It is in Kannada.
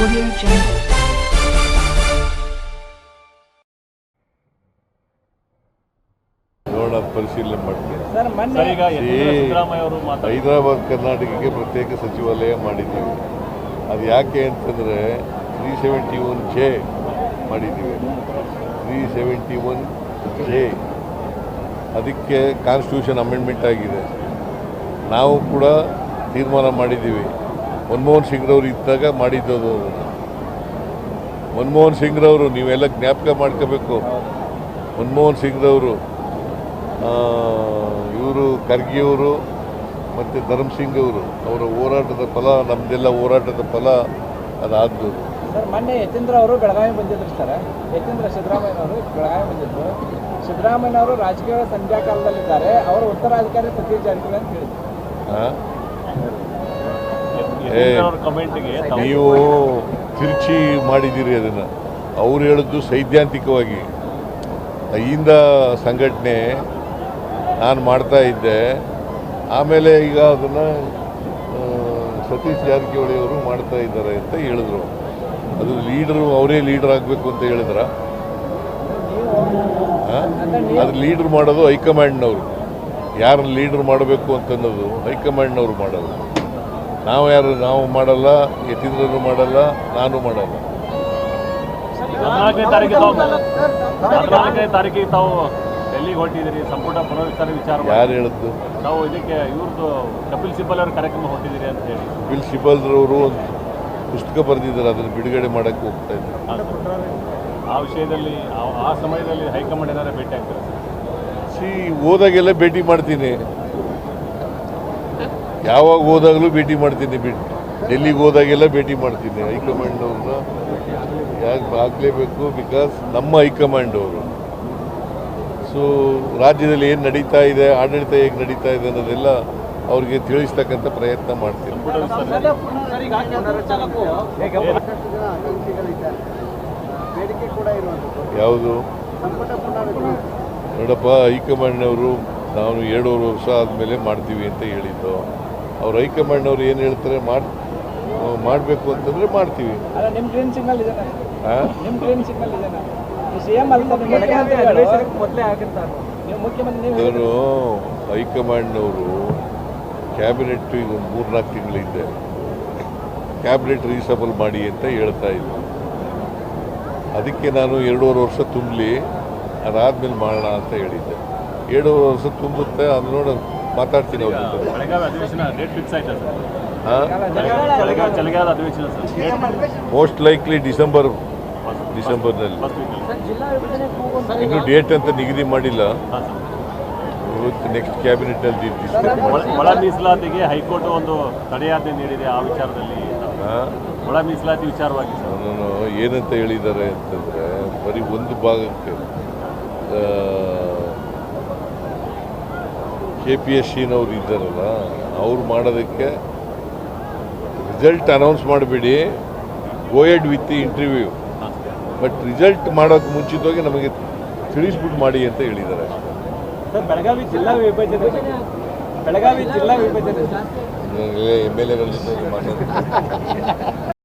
Audio Jungle. ಪರಿಶೀಲನೆ ಮಾಡ್ತೀವಿ ಸರ್ ಮೊನ್ನೆ ಸರ್ ಈಗ ಯತೀಂದ್ರ ಸಿದ್ದರಾಮಯ್ಯ ಅವರು ಮಾತಾಡಿ ಹೈದರಾಬಾದ್ ಕರ್ನಾಟಕಕ್ಕೆ ಪ್ರತ್ಯೇಕ ಸಚಿವಾಲಯ ಮಾಡಿದ್ದೀವಿ. ಅದು ಯಾಕೆ ಅಂತಂದರೆ ತ್ರೀ ಸೆವೆಂಟಿ ಒನ್ ಜೆ ಮಾಡಿದ್ದೀವಿ. Three seventy one J. ಅದಕ್ಕೆ ಕಾನ್ಸ್ಟಿಟ್ಯೂಷನ್ ಅಮೆಂಡ್ಮೆಂಟ್ ಆಗಿದೆ. ನಾವು ಕೂಡ ತೀರ್ಮಾನ ಮಾಡಿದ್ದೀವಿ. ಮನಮೋಹನ್ ಸಿಂಗ್ರವ್ರು ಇದ್ದಾಗ ಮಾಡಿದ್ದದು. ಅದನ್ನು ಮನಮೋಹನ್ ಸಿಂಗ್ರವರು ನೀವೆಲ್ಲ ಜ್ಞಾಪಕ ಮಾಡ್ಕೋಬೇಕು. ಮನಮೋಹನ್ ಸಿಂಗ್ರವರು ಇವರು ಖರ್ಗೆಯವರು ಮತ್ತು ಧರ್ಮ್ ಸಿಂಗ್ ಅವರು ಅವರ ಹೋರಾಟದ ಫಲ ನಮ್ಮದೆಲ್ಲ ಹೋರಾಟದ ಫಲ ಅದಾದ್ದು ಸರ್ ಮೊನ್ನೆ ಯತೀಂದ್ರ ಅವರು ಬೆಳಗಾವಿ ಬಂದಿದ್ರು ಸರ್. ಯತೀಂದ್ರ ಸಿದ್ದರಾಮಯ್ಯನವರು ಬೆಳಗಾವಿ ಬಂದಿದ್ರು. ಸಿದ್ದರಾಮಯ್ಯನವರು ರಾಜಕೀಯ ಸಂಧ್ಯಾ ಕಾಲದಲ್ಲಿದ್ದಾರೆ. ಅವರು ಉತ್ತರಾಧಿಕಾರಿ ಸತೀಶ್ ಜಾರಕಿಹೊಳಿ ಅಂತ ಹೇಳಿದ್ರು. ನೀವು ತಿರುಚಿ ಮಾಡಿದ್ದೀರಿ ಅದನ್ನು. ಅವ್ರು ಹೇಳಿದ್ದು ಸೈದ್ಧಾಂತಿಕವಾಗಿ. ಅಯ್ಯಿಂದ ಸಂಘಟನೆ ನಾನು ಮಾಡ್ತಾ ಇದ್ದೆ. ಆಮೇಲೆ ಈಗ ಅದನ್ನು ಸತೀಶ್ ಜಾರಕಿಹೊಳಿ ಅವರು ಮಾಡ್ತಾ ಇದ್ದಾರೆ ಅಂತ ಹೇಳಿದ್ರು. ಅದು ಲೀಡರು ಅವರೇ ಲೀಡರ್ ಆಗಬೇಕು ಅಂತ ಹೇಳಿದ್ರ? ಅದು ಲೀಡರ್ ಮಾಡೋದು ಹೈಕಮಾಂಡ್ನವರು. ಯಾರನ್ನ ಲೀಡರ್ ಮಾಡಬೇಕು ಅಂತನ್ನೋದು ಹೈಕಮಾಂಡ್ನವರು ಮಾಡೋದು. ನಾವು ಯಾರು ನಾವು ಮಾಡಲ್ಲ ಯತೀಂದ್ರನು ಮಾಡಲ್ಲ ನಾನು ಮಾಡಲ್ಲ. ತಾವು ಡೆಲ್ಲಿಗೆ ಹೊರಟಿದ್ದೀರಿ ಸಂಪುಟ ಪುನರ್ವಿಚಾರ ವಿಚಾರ. ಯಾರು ಹೇಳಿದ್ದು ನಾವು ಇದಕ್ಕೆ ಇವ್ರದ್ದು ಕಪಿಲ್ ಸಿಬ್ಬಲ್ ಅವ್ರ ಕಾರ್ಯಕ್ರಮ ಹೊರಟಿದ್ದೀರಿ ಅಂತ ಹೇಳಿ. ಬಿಲ್ ಶಿಬಲ್ರವರು ಒಂದು ಪುಸ್ತಕ ಬರೆದಿದ್ದಾರೆ ಅದನ್ನು ಬಿಡುಗಡೆ ಮಾಡೋಕ್ಕೆ ಹೋಗ್ತಾ ಇದ್ದಾರೆ. ಆ ವಿಷಯದಲ್ಲಿ ಆ- ಆ ಸಮಯದಲ್ಲಿ ಹೈಕಮಾಂಡ್ ಏನಾರ ಭೇಟಿ ಆಗ್ತಾರೆ ಸಿ ಹೋದಾಗೆಲ್ಲ ಭೇಟಿ ಮಾಡ್ತೀನಿ. ಯಾವಾಗ ಹೋದಾಗಲೂ ಭೇಟಿ ಮಾಡ್ತೀನಿ ಬಿಟ್ಟು ಡೆಲ್ಲಿಗೆ ಹೋದಾಗೆಲ್ಲ ಭೇಟಿ ಮಾಡ್ತೀನಿ. ಹೈಕಮಾಂಡ್ ಅವರು ಯಾಕೆ ಆಗಲೇಬೇಕು? ಬಿಕಾಸ್ ನಮ್ಮ ಹೈಕಮಾಂಡ್ ಅವರು. ಸೊ ರಾಜ್ಯದಲ್ಲಿ ಏನು ನಡೀತಾ ಇದೆ, ಆಡಳಿತ ಹೇಗೆ ನಡೀತಾ ಇದೆ ಅನ್ನೋದೆಲ್ಲ ಅವ್ರಿಗೆ ತಿಳಿಸ್ತಕ್ಕಂಥ ಪ್ರಯತ್ನ ಮಾಡ್ತೀನಿ. ಯಾವುದು? ನೋಡಪ್ಪ, ಹೈಕಮಾಂಡ್ನವರು ನಾನು ಎರಡೂವರೆ ವರ್ಷ ಆದಮೇಲೆ ಮಾಡ್ತೀವಿ ಅಂತ ಹೇಳಿದ್ದು. ಅವ್ರು ಹೈಕಮಾಂಡ್ನವ್ರು ಏನು ಹೇಳ್ತಾರೆ ಮಾಡಿ ಮಾಡಬೇಕು ಅಂತಂದರೆ ಮಾಡ್ತೀವಿ. ಅಲ್ಲ ನಿಮ್ಮ ಗ್ರೀನ್ ಸಿಗ್ನಲ್ ಇದೆ ನಿಮ್ಮ ಗ್ರೀನ್ ಸಿಗ್ನಲ್ ಇದೆ ಸಿ ಎಂ ಅಲ್ಲ ಮೊದಲೇ ಆಗಿರ್ತಾರೆ ನೀವು ಮುಖ್ಯಮಂತ್ರಿ ನೀವು ನಾನು ಹೈಕಮಾಂಡ್ನವರು ಕ್ಯಾಬಿನೆಟ್ ಈಗ ಒಂದು ಮೂರ್ನಾಲ್ಕು ತಿಂಗಳಿಂದ ಕ್ಯಾಬಿನೆಟ್ ರೀಸಬಲ್ ಮಾಡಿ ಅಂತ ಹೇಳ್ತಾ ಇದ್ದರು ಅದಕ್ಕೆ ನಾನು ಎರಡೂವರೆ ವರ್ಷ ತುಂಬಲಿ ಅದಾದ್ಮೇಲೆ ಮಾಡೋಣ ಅಂತ ಹೇಳಿದ್ದೆ. ಎರಡೂವರೆ ವರ್ಷ ತುಂಬುತ್ತೆ ಅದು ನೋಡ. ಮಾತಾಡ್ತೀನಿ ಅವ್ರ ಜೊತೆ. ಬೆಳಗಾವಿ ಅಧಿವೇಶನ ಡೇಟ್ ಫಿಕ್ಸ್ ಆಯ್ತಾ ಸರ್? ಹಾಂ? ಬೆಳಗಾವಿ ಚಳಿಗಾಲ ಅಧಿವೇಶನ sir? Date most likely December ಡಿಸೆಂಬರ್ನಲ್ಲಿ ಇನ್ನು ಡೇಟ್ ಅಂತ ನಿಗದಿ ಮಾಡಿಲ್ಲ. ಹಾಂ ಸರ್. ಇವತ್ತು ನೆಕ್ಸ್ಟ್ ಕ್ಯಾಬಿನೆಟ್ ಅಲ್ಲಿ ಒಳ ಒಳ ಮೀಸಲಾತಿಗೆ ಹೈಕೋರ್ಟ್ ಒಂದು ತಡೆಯಾಜ್ಞೆ ನೀಡಿದೆ ಆ ವಿಚಾರದಲ್ಲಿ. ಒಳ ಮೀಸಲಾತಿ ವಿಚಾರವಾಗಿ ಸರ್. ನಾನು ಏನಂತ ಹೇಳಿದ್ದಾರೆ ಅಂತಂದ್ರೆ ಬರೀ ಒಂದು ಭಾಗಕ್ಕೆ ಕೆ ಪಿ ಎಸ್ ಸಿನವ್ರು ಇದ್ದಾರಲ್ಲ ಅವ್ರು ಮಾಡೋದಕ್ಕೆ ರಿಸಲ್ಟ್ ಅನೌನ್ಸ್ ಮಾಡಬೇಡಿ. Go ahead with interview but result ಮಾಡೋಕ್ಕೆ ಮುಂಚಿತವಾಗಿ ನಮಗೆ ತಿಳಿಸ್ಬಿಟ್ಟು ಮಾಡಿ ಅಂತ ಹೇಳಿದ್ದಾರೆ ಬೆಳಗಾವಿ ಜಿಲ್ಲಾ ವಿಭಜನೆ ಬೆಳಗಾವಿ ಜಿಲ್ಲಾ ವಿಭಜನೆ ಎಂ ಎಲ್ ಮಾತಾಡ್ತೀನಿ.